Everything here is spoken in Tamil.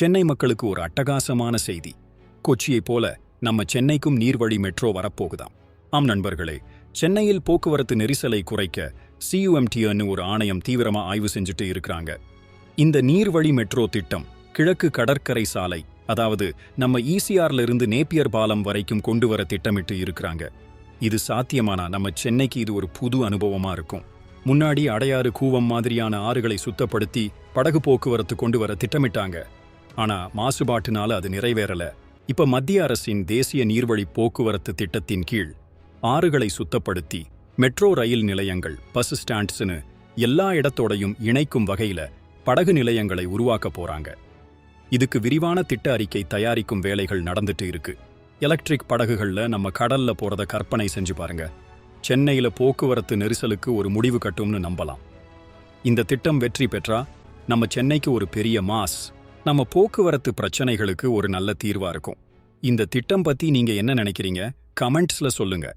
சென்னை மக்களுக்கு ஒரு அட்டகாசமான செய்தி. கொச்சியைப் போல நம்ம சென்னைக்கும் நீர்வழி மெட்ரோ வரப்போகுதாம். ஆம் நண்பர்களே சென்னையில் போக்குவரத்து நெரிசலை குறைக்க சியுஎம்டிஎன்னு ஒரு ஆணையம் தீவிரமா ஆய்வு செஞ்சுட்டு இருக்கிறாங்க. இந்த நீர்வழி மெட்ரோ திட்டம் கிழக்கு கடற்கரை சாலை அதாவது நம்ம ஈசிஆர்ல இருந்து நேப்பியர் பாலம் வரைக்கும் கொண்டு வர திட்டமிட்டு இருக்கிறாங்க. இது சாத்தியமானா நம்ம சென்னைக்கு இது ஒரு புது அனுபவமா இருக்கும். முன்னாடி அடையாறு கூவம் மாதிரியான ஆறுகளை சுத்தப்படுத்தி படகு போக்குவரத்து கொண்டு வர திட்டமிட்டாங்க. ஆனா மாசுபாட்டினால அது நிறைவேறல. இப்ப மத்திய அரசின் தேசிய நீர்வழி போக்குவரத்து திட்டத்தின் கீழ் ஆறுகளை சுத்தப்படுத்தி மெட்ரோ ரயில் நிலையங்கள் பஸ் ஸ்டாண்ட்ஸ்னு எல்லா இடத்தோடையும் இணைக்கும் வகையில படகு நிலையங்களை உருவாக்க போறாங்க. இதுக்கு விரிவான திட்ட அறிக்கை தயாரிக்கும் வேலைகள் நடந்துட்டு இருக்கு. எலக்ட்ரிக் படகுகள்ல நம்ம கடல்ல போறத கற்பனை செஞ்சு பாருங்க. சென்னையில போக்குவரத்து நெரிசலுக்கு ஒரு முடிவு கட்டும்னு நம்பலாம். இந்த திட்டம் வெற்றி பெற்றா நம்ம சென்னைக்கு ஒரு பெரிய மாஸ். நம்ம போக்குவரத்து பிரச்சனைகளுக்கு ஒரு நல்ல தீர்வா இருக்கும். இந்த திட்டம் பத்தி நீங்க என்ன நினைக்கிறீங்க? கமெண்ட்ஸ்ல சொல்லுங்க.